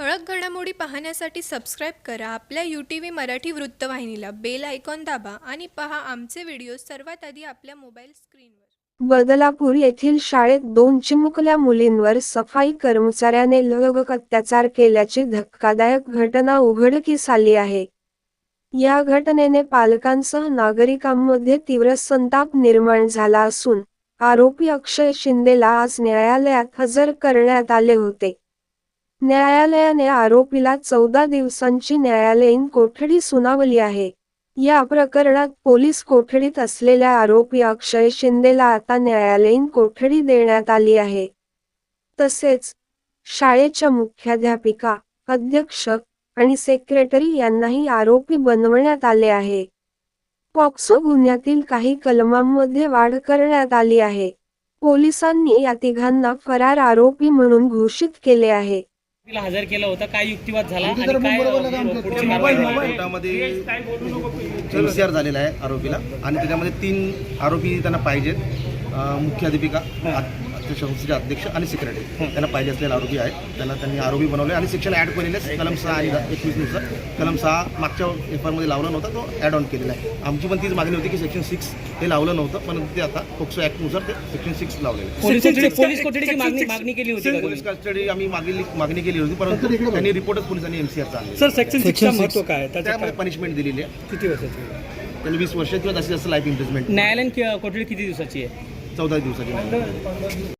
ठळक घडामोडी पाहण्यासाठी सबस्क्राईब करा. आपल्या यू टी व्ही मराठी वृत्तवाहिनीला बेल आयकॉन दाबा आणि पहा आमचे व्हिडिओ सर्वात आधी आपल्या मोबाईल स्क्रीनवर बदलापूर येथील शाळेत दोन चिमुकल्या मुलींवर सफाई कर्मचाऱ्याने लैंगिक अत्याचार केल्याची धक्कादायक घटना उघडकीस आली आहे. या घटनेने पालकांसह नागरिकांमध्ये तीव्र संताप निर्माण झाला असून आरोपी अक्षय शिंदेला आज न्यायालयात हजर करण्यात आले होते. न्यायालयाने आरोपीला चौदा दिवसांची न्यायालयीन कोठडी सुनावली आहे. या प्रकरणात पोलीस कोठडीत असलेल्या आरोपी अक्षय शिंदेला आता न्यायालयीन कोठडी देण्यात आली आहे. तसेच शाळेच्या मुख्याध्यापिका अध्यक्ष आणि सेक्रेटरी यांनाही आरोपी बनवण्यात आले आहे. पॉक्सो गुन्ह्यातील काही कलमांमध्ये वाढ करण्यात आली आहे. पोलिसांनी या तिघांना फरार आरोपी म्हणून घोषित केले आहे. हजर केलं होतं काय युक्तिवाद झाला एमसीआर झालेला आहे आरोपीला. आणि त्याच्यामध्ये तीन आरोपी त्यांना पाहिजेत. अं, अध्यक्ष संस्थेचे अध्यक्ष आणि सेक्रेटरी त्यांना पाहिजे असलेले आरोपी आहेत त्यांना त्यांनी आरोपी बनवले आणि सेक्शन ॲड केलेले. कलम सहा आणि एकवीसनुसार. कलम सहा मागच्या एफमध्ये लावला नव्हता तो ॲड ऑन केलेला आहे. आमची पण तीच मागणी होती की सेक्शन सिक्स हे लावलं नव्हतं पण ते आता पोक्सो ॲक्टनुसार ते सेक्शन सिक्स लावलेलं मागणी मागणी केली होती का पोलीस? कस्टडी आम्ही मागणी मागणी केली होती परंतु त्यांनी रिपोर्टच पोलिसांनी एमसीआरचा आणले सर सेक्शन सिक्सचं महत्त्व काय काय? पनिशमेंट दिलेली आहे. किती वर्षाची त्यांनी वीस वर्ष किंवा जास्तीत जास्त लाईफ इम्प्रिजमेंट न्यायालयीन कि- कोठडी किती दिवसाची आहे? चौदा दिवसाची